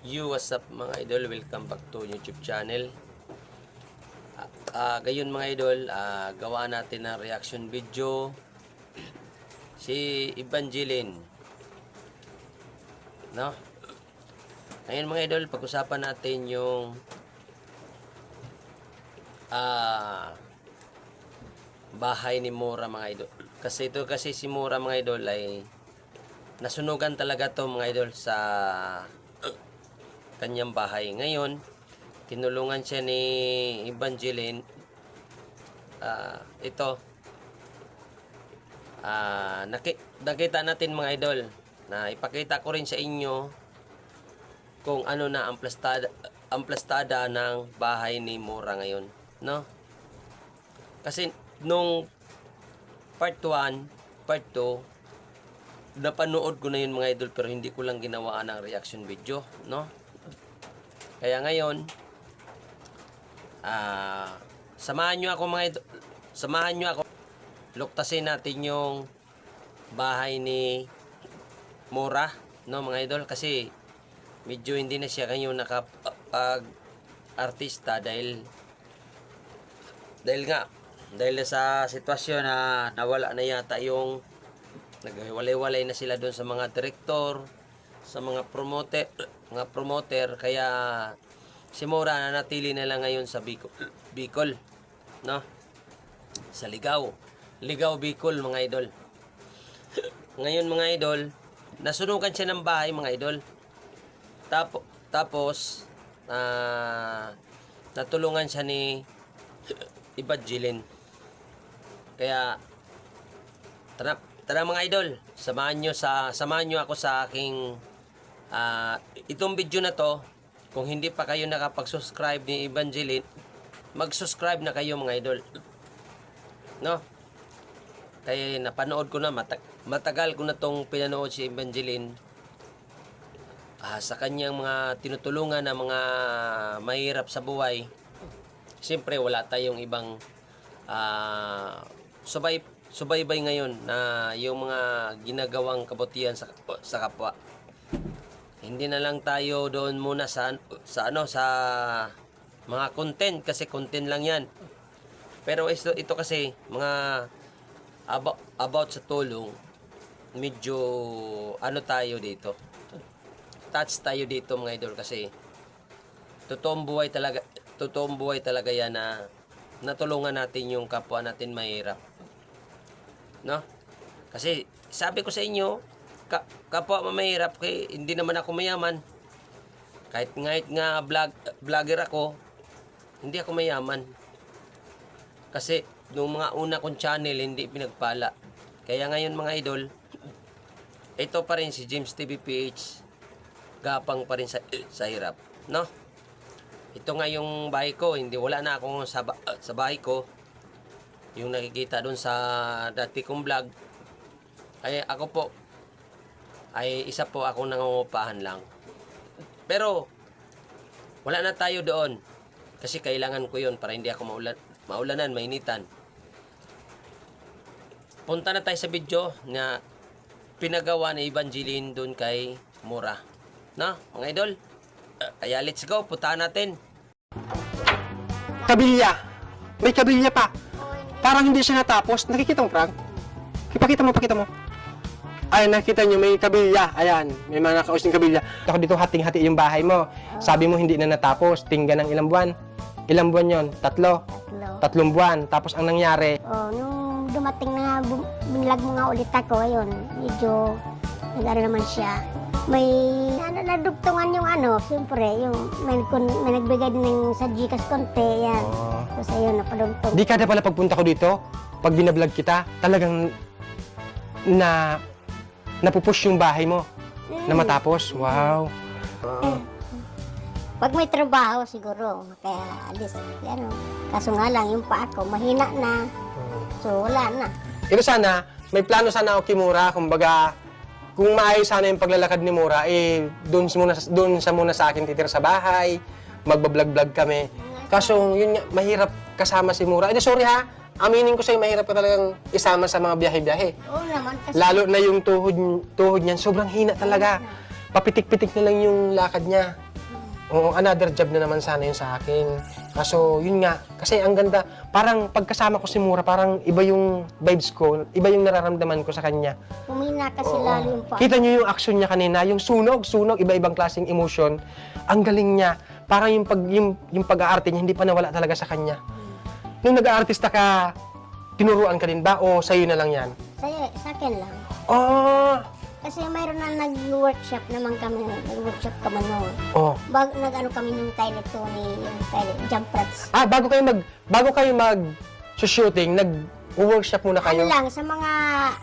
You, what's up mga idol? Welcome back to YouTube channel. Ah, ah, gayon mga idol, ah, gawa natin ng reaction video si Evangeline. No? Ngayon mga idol, pag-usapan natin yung ah bahay ni Mora mga idol. Kasi ito kasi si Mora mga idol ay nasunugan talaga to mga idol sa kanyang bahay. Ngayon, tinulungan siya ni Evangeline. ah ito, ah naki, nakita natin mga idol na ipakita ko rin sa inyo kung ano na ang plastada, ang plastada ng bahay ni Mora ngayon. No? Kasi nung part 1, part 2, napanood ko na yun mga idol pero hindi ko lang ginawa ng reaction video, no? Kaya ngayon, ah, samahan nyo ako mga idol, samahan nyo ako, luktasin natin yung bahay ni Mora, no mga idol, kasi medyo hindi na siya ngayon nakapag artista dahil dahil nga dahil sa sitwasyon na nawala na yata yung naghiwalay-walay na sila doon sa mga direktor sa mga promoter mga promoter kaya si Mora nanatili na lang ngayon sa Bicol, Bicol no? Sa Ligaw Ligaw Bicol mga idol. Ngayon mga idol nasunugan siya ng bahay mga idol. Tapo, tapos ah natulungan siya ni Evangeline kaya tara, tara mga idol, samahan nyo sa samahan nyo ako sa aking ah, itong video na to. Kung hindi pa kayo nakapag-subscribe ni Evangeline, mag-subscribe na kayo mga idol. No? Kaya napanood ko na mata- matagal ko na tong pinanood si Evangeline ah, sa kanyang mga tinutulungan na mga mahirap sa buhay. Siyempre wala tayong ibang ah, subay subaybay ngayon na yung mga ginagawang kabutihan sa sa kapwa. Hindi na lang tayo doon muna sa sa ano sa mga content kasi content lang 'yan. Pero ito, ito kasi mga about, about sa tulong medyo ano tayo dito. Touch tayo dito mga idol kasi totoong buhay talaga totoong buhay talaga yan na natulungan natin yung kapwa natin mahirap. No? Kasi sabi ko sa inyo, ka, kapwa mahirap kay hindi naman ako mayaman. Kahit ngahit nga vlog, vlogger ako, hindi ako mayaman. Kasi nung mga una kong channel hindi pinagpala. Kaya ngayon mga idol, ito pa rin si James TV PH. Gapang pa rin sa, sa hirap. No? Ito nga yung bahay ko, hindi wala na akong sa, sa bahay ko. Yung nakikita doon sa dati kong vlog. Ay ako po, ay isa po ako nangungupahan lang. Pero, wala na tayo doon. Kasi kailangan ko yun para hindi ako maulan, maulanan, mainitan. Punta na tayo sa video na pinagawa ni Evangeline doon kay Mura. Na, mga idol? Kaya let's go, puntahan natin. Kabilya. May kabilya pa. Parang hindi siya natapos. Nakikita mo, Frank? Ipakita mo, pakita mo. Ay, nakita nyo, may kabilya. Ayan, may mga nakaus ng kabilya. Ako dito hating-hati yung bahay mo. Sabi mo hindi na natapos. Tingga ng ilang buwan. Ilang buwan yon? Tatlo. Tatlo. Tatlong buwan. Tapos ang nangyari, Oh, nung dumating na bu- binlag mo nga ulit ako, ayun, medyo nag-ano naman siya. May ano, nadugtungan yung ano, siyempre, yung may, kun, may nagbigay din ng sa Gcash konti, yan. oh, Tapos ayun, napadugtong. di kada pala pagpunta ko dito, pag binablog kita, talagang na napupush yung bahay mo na matapos. Wow. Pag may trabaho, siguro, kaya alis, yan o. Kaso nga lang, yung pa ako, mahina na. So, wala na. Ito sana, may plano sana ako kay Mura, kumbaga, kung maayos sana yung paglalakad ni Mura, eh, doon muna, doon sa muna sa akin titira sa bahay, magbablog-vlog kami. Kaso, yun nga, mahirap kasama si Mura. Eh, sorry ha, aminin ko sa'yo, mahirap ka talagang isama sa mga biyahe-biyahe. Oo naman, kasi Lalo na yung tuhod, tuhod niyan, sobrang hina talaga. Papitik-pitik na lang yung lakad niya. Oo, another job na naman sana yun sa akin. Kaso, yun nga, kasi ang ganda, parang pagkasama ko si Mura, parang iba yung vibes ko, iba yung nararamdaman ko sa kanya. Humina kasi Oo. lalo yung pa. Kita niyo yung action niya kanina, yung sunog, sunog, iba-ibang klaseng emotion. Ang galing niya. Parang yung, pag, yung, yung pag-aarte niya, hindi pa nawala talaga sa kanya. Nung nag-aartista ka, tinuruan ka din ba o sa'yo na lang yan? Sa'yo, sa akin lang. Oh, Kasi mayroon na nag-workshop naman kami. Nag-workshop kami noon. oh. Bag, nag-ano kami ng Tiny Tony, yung Tiny Jump Rats. Ah, bago kayo mag bago kayo mag shooting, nag workshop muna Ano kayo. lang, sa mga,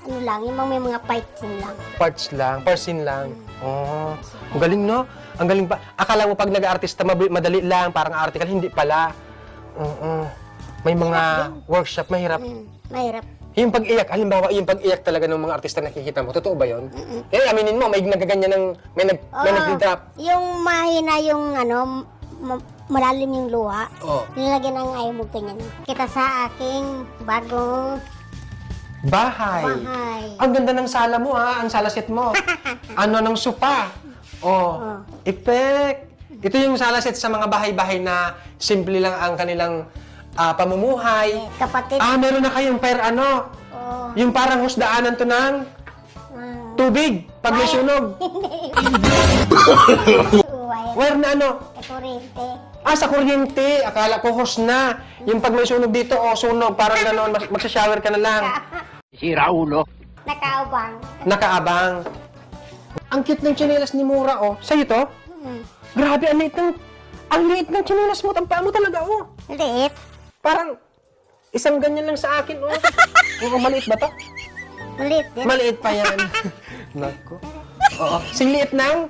ano lang, yung mga may mga fights lang. Parts lang, parsin lang. Oh, ang galing no? Ang galing pa. Akala mo pag nag-aartista mabi- madali lang, parang article, hindi pala. Oo. May mga workshop mahirap. Mm, mahirap. Yung pag-iyak, halimbawa, yung pag-iyak talaga ng mga artista na nakikita mo, totoo ba yun? Kaya aminin mo, may nagaganyan ng, may, nag, may Oo. nag-drop. Yung mahina yung, ano, ma- malalim yung luha. Oh. Nilagyan ng ayaw mo ganyan. Kita sa aking bagong Bahay. bahay. Ang ganda ng sala mo ha, ang salasit mo. ano ng sopa. Oh, Oh. effect. Ito yung salasit sa mga bahay-bahay na simple lang ang kanilang ah, pamumuhay. Kapatid. Ah, meron na kayong per ano, Oh. yung parang husdaanan to ng Ah. tubig pag may sunog. Where na ano? Kurente. Ah, sa kuryente. Akala ko hose na. Yung pag may sunog dito, oh, sunog. Parang gano'n, mag- magsashower ka na lang. Nakaubang. Nakaabang. Ang cute ng tsinelas ni Mura, oh. Sa'yo to? Hmm. Grabe, ang liit ng... Ang liit ng tsinelas mo. Ang paa mo talaga, oh. Liit. Parang isang ganyan lang sa akin, oh. Oo, maliit ba to? Liit din. Maliit pa yan. Nako. Oo. Sing liit ng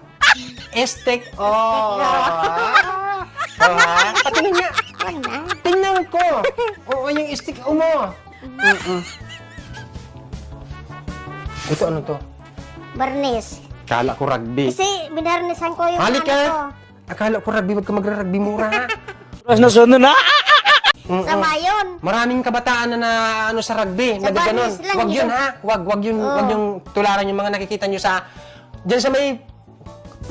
estek. Oh. Oh, ha? Patingin nga. Na. Tingnan ko. Oo, yung stick mo. Mm-mm. Ito ano to? Barnes. Kala ko rugby. Kasi binarnisan ko yung Halika! ano ko. Akala ko rugby, wag ka magra-rugby mura ha. Mm-mm. Sama yun. Maraming kabataan na, na ano sa rugby, Sa na lang Wag yun yun. ha. Wag, wag yun, Oo. wag yung tularan yung mga nakikita nyo sa Diyan sa may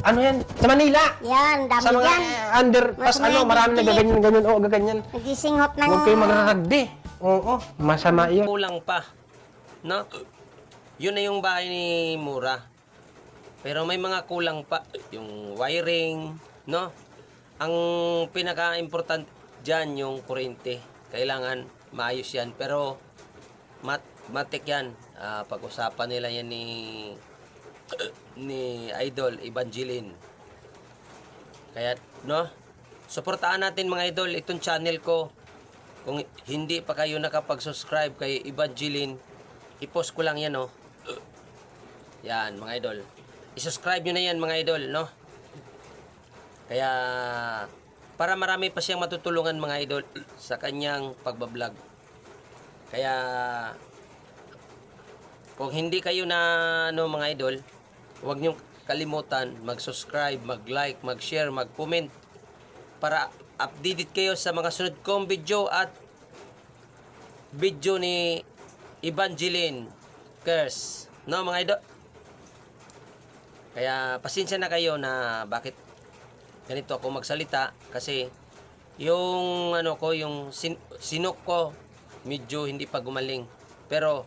ano yan? Sa Manila. Yan, dami Sa mga yan. eh, underpass, Mas may ano, marami nagkikilit. nagaganyan, ganyan, oo, gaganyan. Nagisinghot ng... Huwag kayo magra-rugby. Oo, masama yun. Kulang pa. No? Yun na yung bahay ni Mura. Pero may mga kulang pa. Yung wiring, no? Ang pinaka-important dyan yung kuryente. Kailangan maayos yan. Pero mat matik yan. Ah, pag-usapan nila yan ni ni Idol Evangeline. Kaya, no? Suportahan natin mga idol itong channel ko. Kung hindi pa kayo nakapag-subscribe kay Evangeline, i-post ko lang yan, no? Yan, mga idol. I-subscribe nyo na yan, mga idol, no? Kaya, para marami pa siyang matutulungan, mga idol, sa kanyang pagbablog. Kaya, kung hindi kayo na, ano, mga idol, huwag nyo kalimutan mag-subscribe, mag-like, mag-share, mag-comment para updated kayo sa mga sunod kong video at video ni Evangeline Kers. No, mga idol? Kaya pasensya na kayo na bakit ganito ako magsalita kasi yung ano ko, yung sin- sinok ko medyo hindi pa gumaling. Pero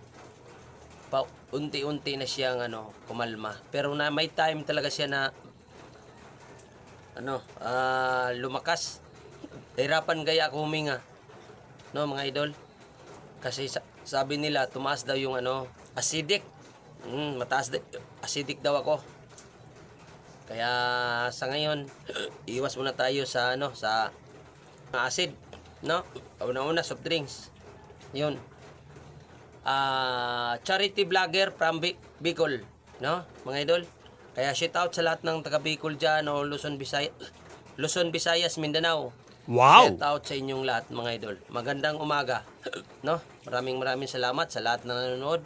pa unti-unti na siyang ano, kumalma. Pero na may time talaga siya na ano, ah, lumakas. Hirapan gaya ako huminga. No, mga idol. Kasi sa- sabi nila tumaas daw yung ano, acidic. Mm, mataas da- acidic daw ako. Kaya sa ngayon, iwas muna tayo sa ano, sa acid, no? Una-una soft drinks. 'Yun. Ah, charity vlogger from Bi- Bicol, no? Mga idol. Kaya shout out sa lahat ng taga Bicol diyan o Luzon, Visayas, Luzon, Visayas, Mindanao. Wow. Shout out sa inyong lahat mga idol. Magandang umaga, no? Maraming maraming salamat sa lahat na nanonood.